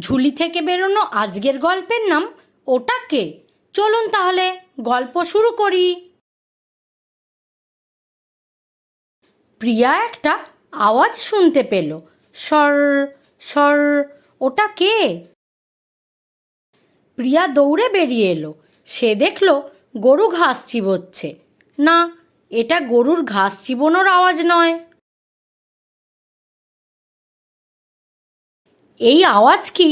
ঝুলি থেকে বেরোনো আজকের গল্পের নাম ওটা কে? চলুন তাহলে গল্প শুরু করি। প্রিয়া একটা আওয়াজ শুনতে পেল। সর সর, ওটা কে? প্রিয়া দৌড়ে বেরিয়ে এলো। সে দেখল গরু ঘাস চিবোচ্ছে। না, এটা গরুর ঘাস চিবোনোর আওয়াজ নয়। এই আওয়াজ কি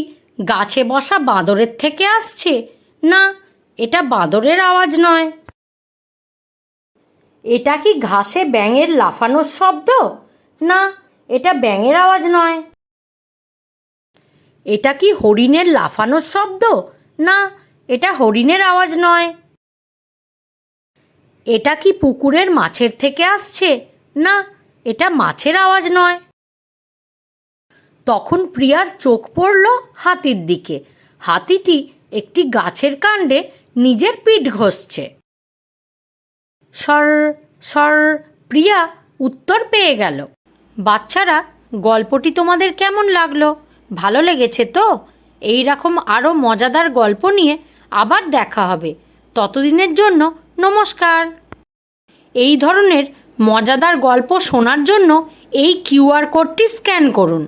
গাছে বসা বাঁদরের থেকে আসছে? না, এটা বাঁদরের আওয়াজ নয়। এটা কি ঘাসে ব্যাঙের লাফানোর শব্দ? না, এটা ব্যাঙের আওয়াজ নয়। এটা কি হরিণের লাফানোর শব্দ? না, এটা হরিণের আওয়াজ নয়। এটা কি পুকুরের মাছের থেকে আসছে? না, এটা মাছের আওয়াজ নয়। তখন প্রিয়ার চোখ পড়ল হাতির দিকে। হাতিটি একটি গাছের কাণ্ডে নিজের পিঠ ঘষছে। সর সর, প্রিয়া উত্তর পেয়ে গেল। বাচ্চারা, গল্পটি তোমাদের কেমন লাগল? ভালো লেগেছে তো? এই রকম আরও মজাদার গল্প নিয়ে আবার দেখা হবে। ততদিনের জন্য নমস্কার। এই ধরনের মজাদার গল্প শোনার জন্য এই কিউআর কোডটি স্ক্যান করুন।